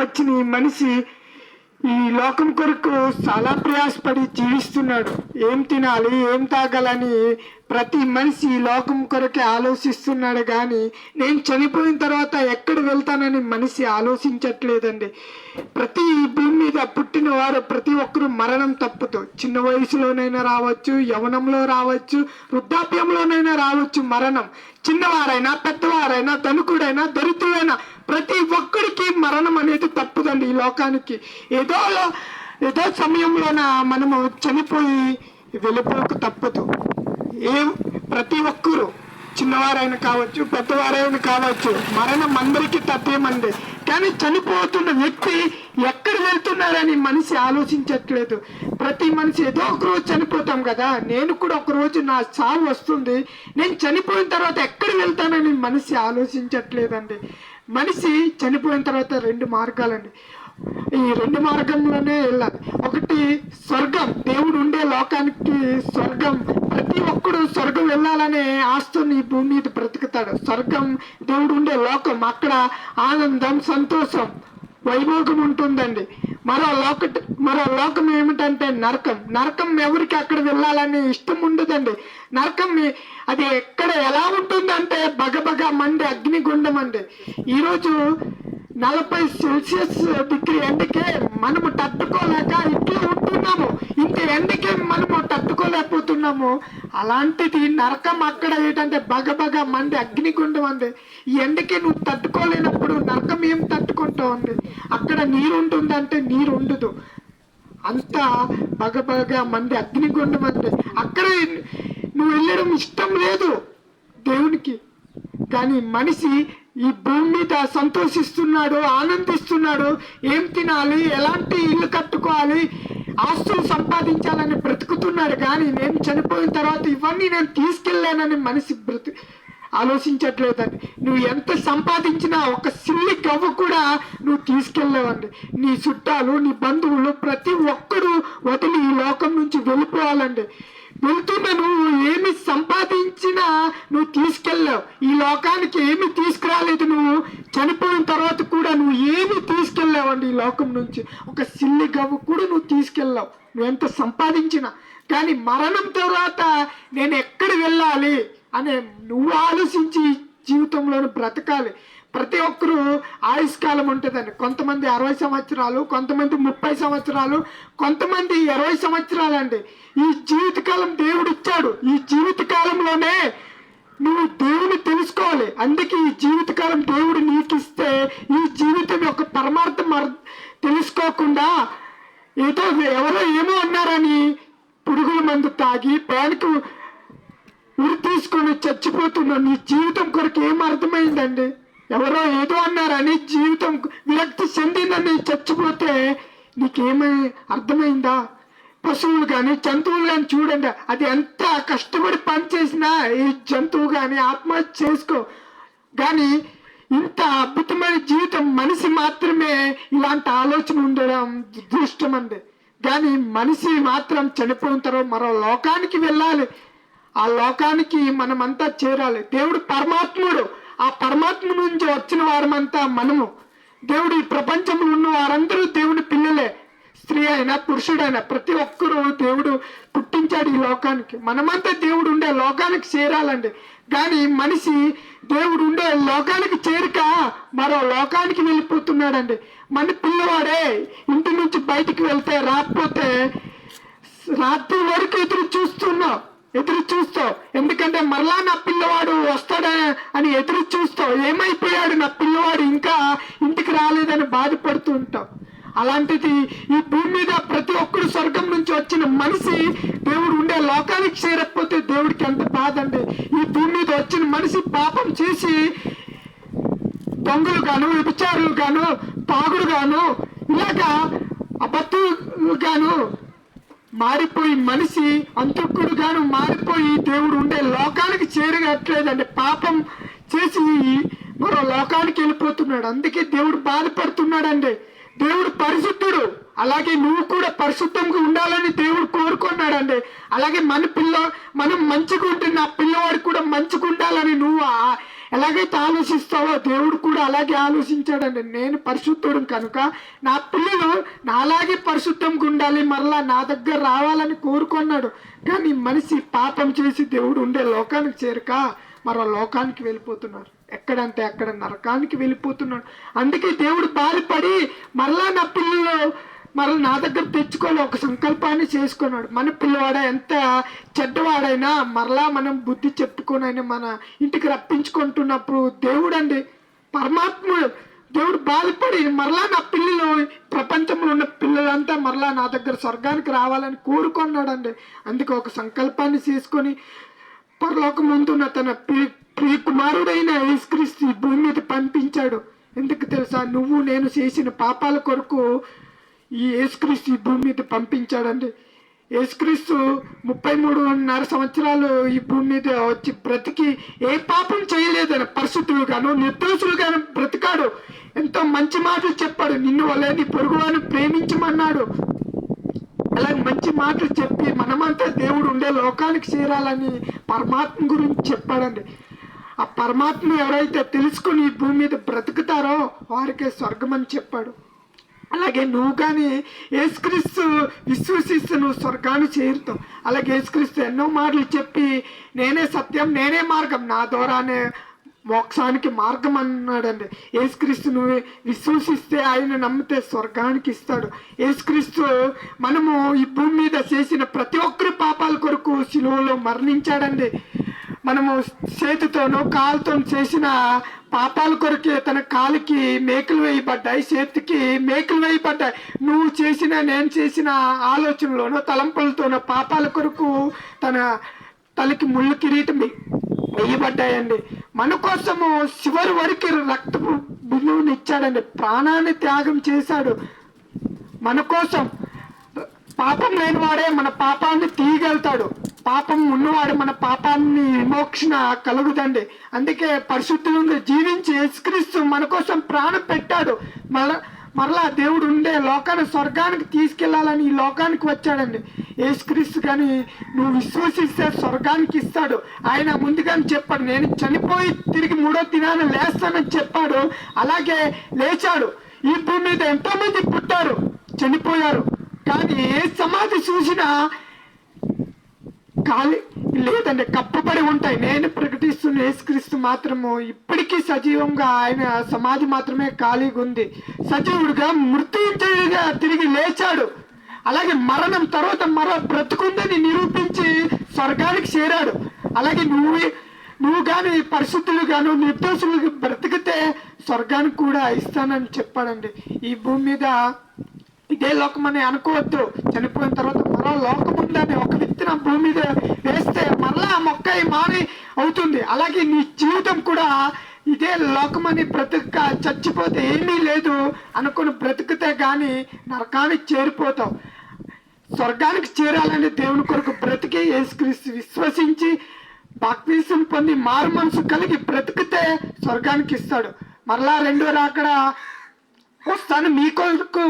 వచ్చిన ఈ మనిషి ఈ లోకం కొరకు చాలా ప్రయాసపడి జీవిస్తున్నాడు. ఏం తినాలి ఏం తాగాలని ప్రతి మనిషి ఈ లోకం కొరకే ఆలోచిస్తున్నాడు కానీ నేను చనిపోయిన తర్వాత ఎక్కడ వెళ్తానని మనిషి ఆలోచించట్లేదండి. ప్రతి భూమి మీద పుట్టిన వారు ప్రతి ఒక్కరూ మరణం తప్పుతూ చిన్న వయసులోనైనా రావచ్చు యవనంలో రావచ్చు వృద్ధాప్యంలోనైనా రావచ్చు మరణం. చిన్నవారైనా పెద్దవారైనా ధనుకుడైనా దరిద్రుడైనా ప్రతి ఒక్కరికి మరణం అనేది తప్పదండి ఈ లోకానికి. ఏదో ఏదో సమయంలోన మనము చనిపోయి వెళ్ళిపోక తప్పదు. ఏం ప్రతి ఒక్కరూ చిన్నవారైనా కావచ్చు పెద్దవారైనా కావచ్చు మరణం అందరికీ తప్పేమండి. కానీ చనిపోతున్న వ్యక్తి ఎక్కడ వెళ్తున్నారని మనిషి ఆలోచించట్లేదు. ప్రతి మనిషి ఏదో ఒక రోజు చనిపోతాం కదా నేను కూడా ఒక రోజు నా చావు వస్తుంది నేను చనిపోయిన తర్వాత ఎక్కడ వెళ్తానని మనిషి ఆలోచించట్లేదండి. మనిషి చనిపోయిన తర్వాత రెండు మార్గాలండి. ఈ రెండు మార్గంలోనే వెళ్ళాలి. ఒకటి స్వర్గం. దేవుడు ఉండే లోకానికి స్వర్గం. ప్రతి ఒక్కడు స్వర్గం వెళ్ళాలనే ఆస్తుని ఈ భూమి మీద బ్రతుకుతాడు. స్వర్గం దేవుడు ఉండే లోకం. అక్కడ ఆనందం సంతోషం. వైభోగం ఉంటుందండి. మరో లోక మరో లోకం ఏమిటంటే నరకం. నరకం ఎవరికి అక్కడ వెళ్ళాలని ఇష్టం ఉండదండి. నరకం అది ఎక్కడ ఎలా ఉంటుందంటే బగబగ మండి అగ్నిగుండం అండి. ఈరోజు నలభై సెల్సియస్ డిగ్రీ ఎండకే మనము తట్టుకోలేక ఇట్లా ఉంటున్నాము. ఇంత ఎండకే మనము తట్టుకోలేకపోతున్నాము. అలాంటిది నరకం అక్కడ ఏంటంటే బగబగ మంది అగ్నిగుండం అంది ఈ ఎండకి నువ్వు తట్టుకోలేనప్పుడు నరకం ఏం తట్టుకుంటావు అండి అక్కడ నీరు ఉంటుందంటే నీరు ఉండదు అంత బగబగ మంది అగ్నిగుండం అంది అక్కడ నువ్వు వెళ్ళడం ఇష్టం లేదు దేవునికి. కానీ మనిషి ఈ భూమి మీద సంతోషిస్తున్నాడు ఆనందిస్తున్నాడు ఏం తినాలి ఎలాంటి ఇల్లు కట్టుకోవాలి ఆస్తులు సంపాదించాలని బ్రతుకుతున్నాడు కానీ నేను చనిపోయిన తర్వాత ఇవన్నీ నేను తీసుకెళ్ళానని మనిషి బ్రతు ఆలోచించట్లేదండి. నువ్వు ఎంత సంపాదించినా ఒక సిల్లి గవ్వ కూడా నువ్వు తీసుకెళ్ళావండి. నీ చుట్టాలు నీ బంధువులు ప్రతి ఒక్కరూ వదిలి ఈ లోకం నుంచి వెళ్ళిపోవాలండి. వెళ్తున్న నువ్వు ఏమి సంపా సంపాదించినా నువ్వు తీసుకెళ్ళావు. ఈ లోకానికి ఏమి తీసుకురాలేదు నువ్వు. చనిపోయిన తర్వాత కూడా నువ్వు ఏమి తీసుకెళ్ళావండి ఈ లోకం నుంచి. ఒక సిల్లి గవ్వు కూడా నువ్వు తీసుకెళ్ళావు. నువ్వు ఎంత సంపాదించినా. కానీ మరణం తర్వాత నేను ఎక్కడ వెళ్ళాలి? అనే నువ్వు ఆలోచించి జీవితంలో బ్రతకాలి. ప్రతి ఒక్కరూ ఆయుష్కాలం ఉంటుందండి. కొంతమంది అరవై సంవత్సరాలు కొంతమంది ముప్పై సంవత్సరాలు కొంతమంది ఇరవై సంవత్సరాలు అండి ఈ జీవితకాలం దేవుడు ఇచ్చాడు ఈ జీవితకాలంలోనే నువ్వు దేవుని తెలుసుకోవాలి. అందుకే ఈ జీవితకాలం దేవుడు నీకు ఇస్తే ఈ జీవితం యొక్క పరమార్థం అర్- తెలుసుకోకుండా ఏదో ఎవరో ఏమో అన్నారని పురుగుల మందు తాగి పేనకు ఉరి తీసుకొని చచ్చిపోతున్నా నీ జీవితం కొరకు ఏం అర్థమైందండి? ఎవరో ఏదో అన్నారని జీవితం విరక్తి చెందిందని చచ్చిపోతే నీకేమై అర్థమైందా? పశువులు కానీ జంతువులు కానీ చూడండి. అది ఎంత కష్టపడి పని చేసినా ఈ జంతువు కానీ ఆత్మహత్య చేసుకో. కానీ ఇంత అద్భుతమైన జీవితం మనిషి మాత్రమే ఇలాంటి ఆలోచన ఉండడం దుష్టం అండి కానీ మనిషి మాత్రం చనిపోయిన తర్వాత మరో లోకానికి వెళ్ళాలి. ఆ లోకానికి మనమంతా చేరాలి. దేవుడు పరమాత్ముడు. ఆ పరమాత్మ నుంచి వచ్చిన వారమంతా మనము. దేవుడు ఈ ప్రపంచంలో ఉన్న వారందరూ దేవుని పిల్లలే. స్త్రీ అయినా పురుషుడైనా ప్రతి ఒక్కరూ దేవుడు పుట్టించాడు ఈ లోకానికి. మనమంతా దేవుడు ఉండే లోకానికి చేరాలండి. కానీ మనిషి దేవుడు ఉండే లోకానికి చేరిక మరో లోకానికి వెళ్ళిపోతున్నాడండి. మన పిల్లవాడే ఇంటి నుంచి బయటికి వెళ్తే రాకపోతే రాత్రి వరకు ఎదురు చూస్తున్నాం. ఎదురు చూస్తావు. ఎందుకంటే మరలా నా పిల్లవాడు వస్తాడా అని ఎదురు చూస్తావు. ఏమైపోయాడు నా పిల్లవాడు? ఇంకా ఇంటికి రాలేదని బాధపడుతూ ఉంటావు. అలాంటిది ఈ భూమి మీద ప్రతి ఒక్కరు స్వర్గం నుంచి వచ్చిన మనిషి దేవుడు ఉండే లోకానికి చేరకపోతే దేవుడికి ఎంత బాధ అండి. ఈ భూమి మీద వచ్చిన మనిషి పాపం చేసి దొంగలు గాను వ్యభిచారులు గాను తాగుడు గాను ఇలాగా అబద్ధులు గాను మారిపోయి మనిషి అంతకుడుగాను మారిపోయి దేవుడు ఉండే లోకానికి చేరగట్లేదండి పాపం చేసి మరో లోకానికి వెళ్ళిపోతున్నాడు. అందుకే దేవుడు బాధపడుతున్నాడండి. దేవుడు పరిశుద్ధుడు. అలాగే నువ్వు కూడా పరిశుద్ధంగా ఉండాలని దేవుడు కోరుకున్నాడండి. అలాగే మన పిల్ల మనం మంచిగా ఉంటే నా పిల్లవాడు కూడా మంచిగా ఉండాలని నువ్వు ఎలాగైతే ఆలోచిస్తావో దేవుడు కూడా అలాగే ఆలోచించాడండి. నేను పరిశుద్ధుడు కనుక నా పిల్లలు నాలాగే పరిశుద్ధంగా ఉండాలి మరలా నా దగ్గర రావాలని కోరుకున్నాడు. కానీ మనిషి పాపం చేసి దేవుడు ఉండే లోకానికి చేరక మరో లోకానికి వెళ్ళిపోతున్నారు. ఎక్కడంటే అక్కడ నరకానికి వెళ్ళిపోతున్నాడు. అందుకే దేవుడు బాధపడి మరలా నా పిల్లలు మరల నా దగ్గర తెచ్చుకొని ఒక సంకల్పాన్ని చేసుకున్నాడు. మన పిల్లవాడ ఎంత చెడ్డవాడైనా మరలా మనం బుద్ధి చెప్పుకొని మన ఇంటికి రప్పించుకుంటున్నప్పుడు దేవుడు అండి పరమాత్ముడు దేవుడు బాధపడి మరలా నా పిల్లలు ప్రపంచంలో ఉన్న పిల్లలంతా మరలా నా దగ్గర స్వర్గానికి రావాలని కోరుకున్నాడండి. అందుకే ఒక సంకల్పాన్ని చేసుకొని పరలోకం ముందున్న తన ప్రియ ప్రియకుమారుడైన యేసుక్రీస్తు ఈ భూమి మీద పంపించాడు. ఎందుకు తెలుసా? నువ్వు నేను చేసిన పాపాల కొరకు ఈ యేసుక్రీస్తు ఈ భూమి మీద పంపించాడండి. యేసుక్రీస్తు ముప్పై మూడున్నర సంవత్సరాలు ఈ భూమి మీద వచ్చి బ్రతికి ఏ పాపం చేయలేదని పరిశుద్ధులుగాను నిర్దోషులుగాను బ్రతికాడు. ఎంతో మంచి మాటలు చెప్పాడు. నిన్ను వల్లే నీ ప్రేమించమన్నాడు. అలా మంచి మాటలు చెప్పి మనమంతా దేవుడు ఉండే లోకానికి చేరాలని పరమాత్మ గురించి చెప్పాడండి. ఆ పరమాత్మ ఎవరైతే తెలుసుకుని ఈ భూమి మీద బ్రతుకుతారో వారికే స్వర్గం అని చెప్పాడు. అలాగే నువ్వు కానీ యేసుక్రీస్తు విశ్వసిస్తూ నువ్వు స్వర్గాన్ని చేరుతావు. అలాగే యేసుక్రీస్తు ఎన్నో మాటలు చెప్పి నేనే సత్యం నేనే మార్గం నా ద్వారానే మోక్షానికి మార్గం అన్నాడండి. యేసుక్రీస్తు నువ్వు విశ్వసిస్తే ఆయన నమ్మితే స్వర్గానికి ఇస్తాడు. యేసుక్రీస్తు మనము ఈ భూమి మీద చేసిన ప్రతి ఒక్కరి పాపాల కొరకు సిలువలో మరణించాడండి. మనము చేతితోనో కాలుతో చేసిన పాపాల కొరకే తన కాలికి మేకులు వేయబడ్డాయి చేతికి మేకులు వేయబడ్డాయి. నువ్వు చేసిన నేను చేసిన ఆలోచనలోనో తలంపులతోనో పాపాల కొరకు తన తలకి ముళ్ళు కిరీటం వేయబడ్డాయండి. మన కోసము చివరి వరకు రక్తపు బిందువుని ఇచ్చాడండి. ప్రాణాన్ని త్యాగం చేశాడు. మన కోసం పాపం లేనివాడే మన పాపాన్ని తీయగలుగుతాడు. పాపం ఉన్నవాడు మన పాపాన్ని విమోక్షణ కలుగుతండి. అందుకే పరిశుద్ధంగా జీవించి యేసుక్రీస్తు మన కోసం ప్రాణం పెట్టాడు. మళ్ళా మరలా దేవుడు ఉండే లోకాన్ని స్వర్గానికి తీసుకెళ్ళాలని ఈ లోకానికి వచ్చాడండి. యేసుక్రీస్తు కానీ నువ్వు విశ్వసిస్తే స్వర్గానికి ఇస్తాడు. ఆయన ముందుగానే చెప్పాడు నేను చనిపోయి తిరిగి మూడో దినాన్ని లేస్తానని చెప్పాడు. అలాగే లేచాడు. ఈ భూమి మీద ఎంతోమంది పుట్టారు చనిపోయారు. కానీ ఏ సమాధి చూసినా ఖాళీ లేదండి కప్పబడి ఉంటాయి. నేను ప్రకటిస్తున్న యేసుక్రీస్తు మాత్రము ఇప్పటికీ సజీవంగా ఆయన సమాధి మాత్రమే ఖాళీగా ఉంది. సజీవుడిగా మృత్యుగా తిరిగి లేచాడు. అలాగే మరణం తర్వాత మరో బ్రతుకుందని నిరూపించి స్వర్గానికి చేరాడు. అలాగే నువ్వు నువ్వు కానీ పరిశుద్ధులు గాను నిర్దోషులు బ్రతికితే స్వర్గానికి కూడా ఇస్తానని చెప్పాడండి. ఈ భూమి మీద ఇదే లోకం అని అనుకోవద్దు. చనిపోయిన తర్వాత మరో లోకం ఉందని ఒక విత్తనం భూమి మీద వేస్తే మరలా ఆ మొక్క మాని అవుతుంది. అలాగే నీ జీవితం కూడా ఇదే లోకమని బ్రతుక చచ్చిపోతే ఏమీ లేదు అనుకుని బ్రతికితే కానీ నరకానికి చేరిపోతావు. స్వర్గానికి చేరాలని దేవుని కొరకు బ్రతికి యేసుక్రీస్తు విశ్వసించి బాప్తీసం పొంది మారు మనసు కలిగి బ్రతికితే స్వర్గానికి ఇస్తాడు. మరలా రెండో రాకడ వస్తాను మీ కొరకు